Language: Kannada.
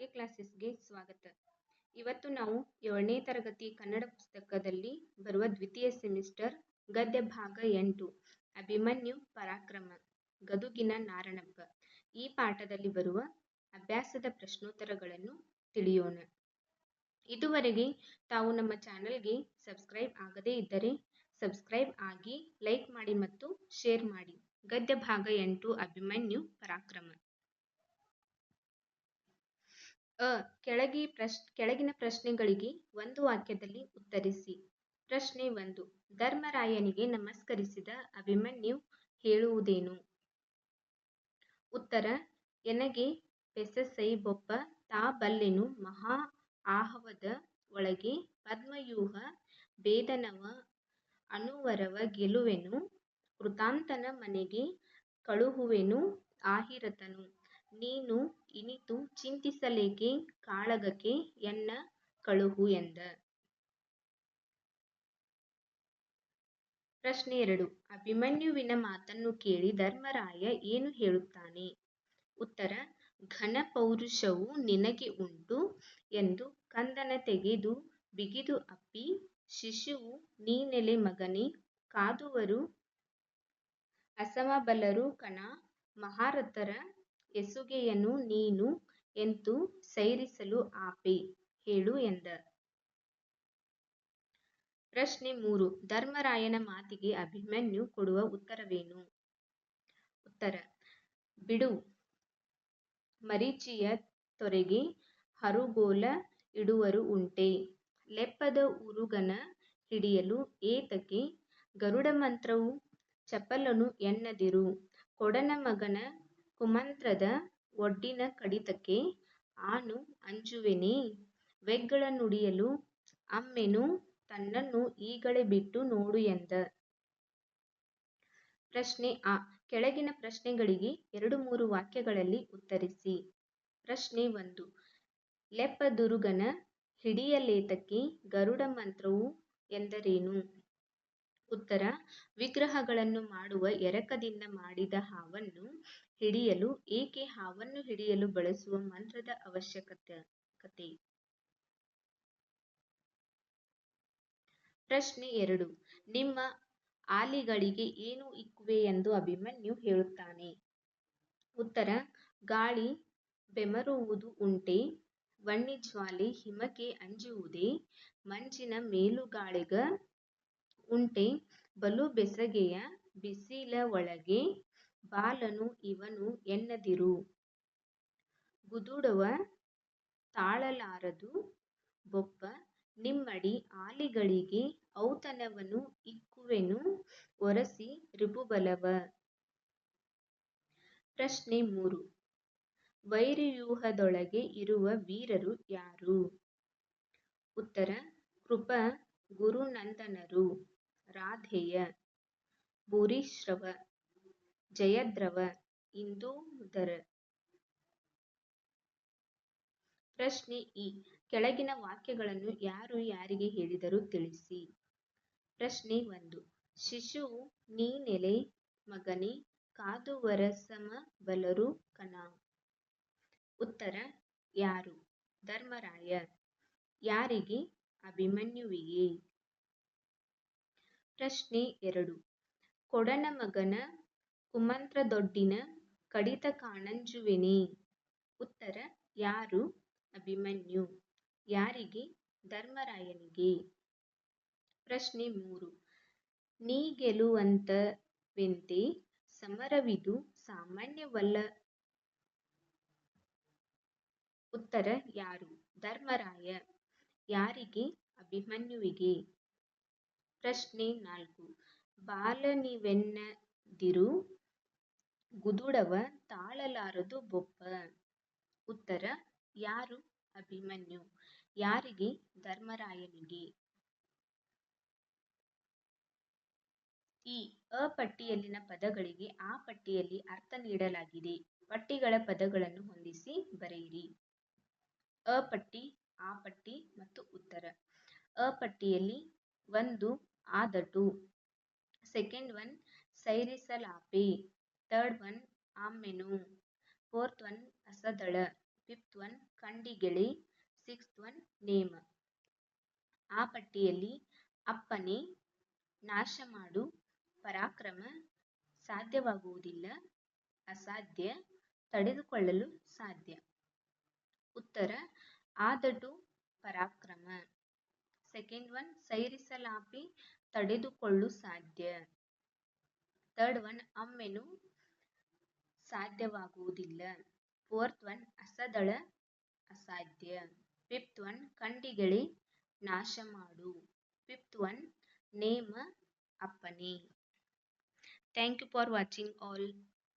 ಕೆ ಕ್ಲಾಸಸ್ಗೆ ಸ್ವಾಗತ. ಇವತ್ತು ನಾವು ಏಳನೇ ತರಗತಿ ಕನ್ನಡ ಪುಸ್ತಕದಲ್ಲಿ ಬರುವ ದ್ವಿತೀಯ ಸೆಮಿಸ್ಟರ್ ಗದ್ಯ ಭಾಗ ಎಂಟು, ಅಭಿಮನ್ಯು ಪರಾಕ್ರಮ, ಗದುಗಿನ ನಾರಣಪ್ಪ. ಈ ಪಾಠದಲ್ಲಿ ಬರುವ ಅಭ್ಯಾಸದ ಪ್ರಶ್ನೋತ್ತರಗಳನ್ನು ತಿಳಿಯೋಣ. ಇದುವರೆಗೆ ತಾವು ನಮ್ಮ ಚಾನೆಲ್ಗೆ ಸಬ್ಸ್ಕ್ರೈಬ್ ಆಗದೇ ಇದ್ದರೆ ಸಬ್ಸ್ಕ್ರೈಬ್ ಆಗಿ ಲೈಕ್ ಮಾಡಿ ಮತ್ತು ಶೇರ್ ಮಾಡಿ. ಗದ್ಯ ಭಾಗ ಎಂಟು, ಅಭಿಮನ್ಯು ಪರಾಕ್ರಮ. ಅ, ಕೆಳಗಿ ಪ್ರಶ್, ಕೆಳಗಿನ ಪ್ರಶ್ನೆಗಳಿಗೆ ಒಂದು ವಾಕ್ಯದಲ್ಲಿ ಉತ್ತರಿಸಿ. ಪ್ರಶ್ನೆ ಒಂದು, ಧರ್ಮರಾಯನಿಗೆ ನಮಸ್ಕರಿಸಿದ ಅಭಿಮನ್ಯು ಹೇಳುವುದೇನು? ಉತ್ತರ, ಎನಗೆ ಪೆಸಸೈ ಬೊಬ್ಬ ತಾ ಬಲ್ಲೆನು ಮಹಾ ಆಹವದ ಒಳಗೆ ಪದ್ಮವ್ಯೂಹ ಭೇದನವ ಅನುವರವ ಗೆಲುವೆನು, ಕೃತಾಂತನ ಮನೆಗೆ ಕಳುಹುವೆನು, ಆಹಿರತನು. ನೀನು ಇನಿತು ಚಿಂತಿಸಲೇಕೆ ಕಾಳಗಕ್ಕೆ ಎನ್ನ ಕಳುಹು ಎಂದ? ಪ್ರಶ್ನೆ ಎರಡು. ಅಭಿಮನ್ಯುವಿನ ಮಾತನ್ನು ಕೇಳಿ ಧರ್ಮರಾಯ ಏನು ಹೇಳುತ್ತಾನೆ? ಉತ್ತರ, ಘನ ಪೌರುಷವು ನಿನಗೆ ಉಂಟು ಎಂದು ಕಂದನ ತೆಗೆದು ಬಿಗಿದು ಅಪ್ಪಿ, ಶಿಶುವು ನೀನೆಲೆ ಮಗನೇ, ಕಾದುವರು, ಅಸಮಬಲರು ಕಣ, ಮಹಾರಥರ ಎಸುಗೆಯನು, ನೀನು ಎಂತು ಸೈರಿಸಲು ಆಪೆ? ಹೇಳು ಎಂದ. ಪ್ರಶ್ನೆ ಮೂರು. ಧರ್ಮರಾಯನ ಮಾತಿಗೆ ಅಭಿಮನ್ಯು ಕೊಡುವ ಉತ್ತರವೇನು? ಉತ್ತರ. ಬಿಡು. ಮರೀಚಿಯ ತೊರೆಗೆ ಹರುಗೋಲ ಇಡುವರು ಉಂಟೆ. ಲೆಪ್ಪದ ಉರುಗನ ಹಿಡಿಯಲು ಏತಕೆ ಗರುಡ ಮಂತ್ರವು ಚಪಲನು ಎನ್ನದಿರು. ಕೊಡನ ಮಗನ ಕುಮಂತ್ರದ ಒಡ್ಡಿನ ಕಡಿತಕ್ಕೆ ಆನು ಅಂಜುವೆನೇ, ವೆಗ್ಗಳ ನುಡಿಯಲು ಅಮ್ಮೆನು ತನ್ನನ್ನು ಈಗಳೆ ಬಿಟ್ಟು ನೋಡು ಎಂದ. ಪ್ರಶ್ನೆ ಆ, ಕೆಳಗಿನ ಪ್ರಶ್ನೆಗಳಿಗೆ ಎರಡು ಮೂರು ವಾಕ್ಯಗಳಲ್ಲಿ ಉತ್ತರಿಸಿ. ಪ್ರಶ್ನೆ ಒಂದು ಲೆಪ್ಪದುರುಗನ ಹಿಡಿಯಲೇತಕ್ಕೆ ಗರುಡ ಮಂತ್ರವು ಎಂದರೇನು? ಉತ್ತರ, ವಿಗ್ರಹಗಳನ್ನು ಮಾಡುವ ಎರಕದಿಂದ ಮಾಡಿದ ಹಾವನ್ನು ಹಿಡಿಯಲು, ಏಕೆ ಹಾವನ್ನು ಹಿಡಿಯಲು ಬಳಸುವ ಮಂತ್ರದ ಅವಶ್ಯಕತೆ ಪ್ರಶ್ನೆ ಎರಡು, ನಿಮ್ಮ ಆಲಿಗಳಿಗೆ ಏನು ಇಕ್ಕುವೆ ಎಂದು ಅಭಿಮನ್ಯು ಹೇಳುತ್ತಾನೆ. ಉತ್ತರ, ಗಾಳಿ ಬೆಮರುವುದು ಉಂಟೆ, ವನ್ನಿಜ್ವಾಲೆ ಹಿಮಕ್ಕೆ ಅಂಜುವುದೇ, ಮಂಜಿನ ಮೇಲುಗಾಳೆಗ ಉಂಟೆ. ಬಲು ಬೆಸಗೆಯ ಬಿಸಿಲ ಒಳಗೆ ಬಾಲನು ಇವನು ಎನ್ನದಿರು. ಗುದುಡವ ತಾಳಲಾರದು. ಬೊಬ್ಬ ನಿಮ್ಮಡಿ ಆಲಿಗಳಿಗೆ ಔತನವನು ಇಕ್ಕುವೆನು ಒರಸಿ ರಿಪುಬಲವ. ಪ್ರಶ್ನೆ ಮೂರು. ವೈರಿವ್ಯೂಹದೊಳಗೆ ಇರುವ ವೀರರು ಯಾರು? ಉತ್ತರ, ಕೃಪ ಗುರುನಂದನರು. ರಾಧೇಯ ಭೂರಿಶ್ರವ ಜಯದ್ರವ ಇಂದೂಧರ ಪ್ರಶ್ನೆ ಇ. ಕೆಳಗಿನ ವಾಕ್ಯಗಳನ್ನು ಯಾರು ಯಾರಿಗೆ ಹೇಳಿದರು ತಿಳಿಸಿ. ಪ್ರಶ್ನೆ ಒಂದು. ಶಿಶುವು ನೀನೆಲೆ ಮಗನೇ ಕಾದುವರಸಮಬಲರು ಕಣ ಉತ್ತರ, ಯಾರು? ಧರ್ಮರಾಯ. ಯಾರಿಗೆ? ಅಭಿಮನ್ಯುವಿಗೆ. ಪ್ರಶ್ನೆ ಎರಡು. ಕೊಡನ ಮಗನ ಕುಮಂತ್ರದೊಡ್ಡಿನ ಕಡಿತ ಕಾಣಂಜುವೆನೇ? ಉತ್ತರ, ಯಾರು? ಅಭಿಮನ್ಯು. ಯಾರಿಗೆ? ಧರ್ಮರಾಯನಿಗೆ. ಪ್ರಶ್ನೆ ಮೂರು. ನೀ ಗೆಲುವಂತವೆಂತೆ ಸಮರವಿದು ಸಾಮಾನ್ಯವಲ್ಲ. ಉತ್ತರ, ಯಾರು? ಧರ್ಮರಾಯ. ಯಾರಿಗೆ? ಅಭಿಮನ್ಯುವಿಗೆ. ಪ್ರಶ್ನೆ ನಾಲ್ಕು. ಬಾಲನಿವೆನ್ನದಿರು ಗುದುಡವ ತಾಳಲಾರದು ಬೊಪ್ಪ. ಉತ್ತರ, ಯಾರು ಅಭಿಮನ್ಯು? ಯಾರಿಗೆ ಧರ್ಮರಾಯನಿಗೆ? ಈ ಅ ಪಟ್ಟಿಯಲ್ಲಿನ ಪದಗಳಿಗೆ ಆ ಪಟ್ಟಿಯಲ್ಲಿ ಅರ್ಥ ನೀಡಲಾಗಿದೆ. ಪಟ್ಟಿಗಳ ಪದಗಳನ್ನು ಹೊಂದಿಸಿ ಬರೆಯಿರಿ. ಅ ಪಟ್ಟಿ ಆ ಪಟ್ಟಿ ಮತ್ತು ಉತ್ತರ. ಅ ಪಟ್ಟಿಯಲ್ಲಿ ಒಂದು ಆದಟು ಸೆಕೆಂಡ್ ಒನ್ ಸೈರಿಸಲಾಪಿ. ಥರ್ಡ್ ಒನ್ ಆಮ್ಮೆನು. ಫೋರ್ತ್ ಒನ್ ಅಸದಳ. ಫಿಫ್ತ್ ಒನ್ ಕಂಡಿಗೆಳಿ. ಸಿಕ್ಸ್ತ್ ಒನ್ ನೇಮ. ಆ ಪಟ್ಟಿಯಲ್ಲಿ ಅಪ್ಪನೆ ನಾಶ ಮಾಡು ಪರಾಕ್ರಮ ಸಾಧ್ಯವಾಗುವುದಿಲ್ಲ, ಅಸಾಧ್ಯ, ತಡೆದುಕೊಳ್ಳಲು ಸಾಧ್ಯ. ಉತ್ತರ ಆದಟು ಪರಾಕ್ರಮ. Second one ಸೈರಿಸಲಾಪಿ. ತಡೆದುಕೊಳ್ಳು ಸಾಧ್ಯ. ಥರ್ಡ್ ಒನ್, ಅಮ್ಮೆನು ಸಾಧ್ಯವಾಗುವುದಿಲ್ಲ. ಫೋರ್ತ್ ಒನ್, ಅಸದಳ ಅಸಾಧ್ಯ. ಫಿಫ್ತ್ ಒನ್ ಕಂಡಿಗಳಿ ನಾಶ ಮಾಡು ಫಿಫ್ತ್ ಒನ್, ನೇಮ ಅಪ್ಪನೇ thank you for watching all.